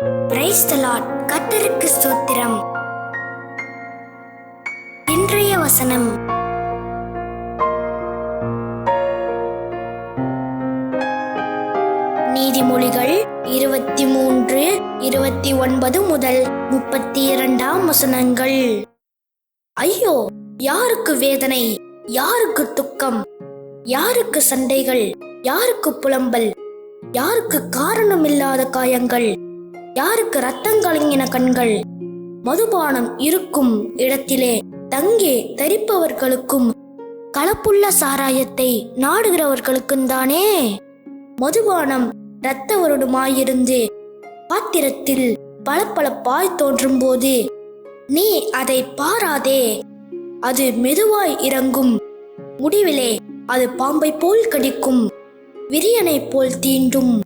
Price கத்தருக்கு ஸ்தோத்திரம். இன்றைய வசனம். நீதிமொழிகள் இருபத்தி மூன்று இருபத்தி ஒன்பது முதல் முப்பத்தி இரண்டாம் வசனங்கள். ஐயோ யாருக்கு வேதனை? யாருக்கு துக்கம்? யாருக்கு சண்டைகள்? யாருக்கு புலம்பல்? யாருக்கு காரணமில்லாத காயங்கள்? யாருக்கு ரத்தம் கலங்கின கண்கள்? மதுபானம் இருக்கும் இடத்திலே தங்கே தரிப்பவர்களுக்கும் கலப்புள்ள சாராயத்தை நாடுகிறவர்களுக்கும் தானே? மதுபானம் இரத்தவருடுமாயிருந்து பாத்திரத்தில் பளபளப்பாய் தோன்றும் போது நீ அதை பாராதே. அது மெதுவாய் இறங்கும். முடிவிலே அது பாம்பை போல் கடிக்கும். விரியனைப் போல் தீண்டும்.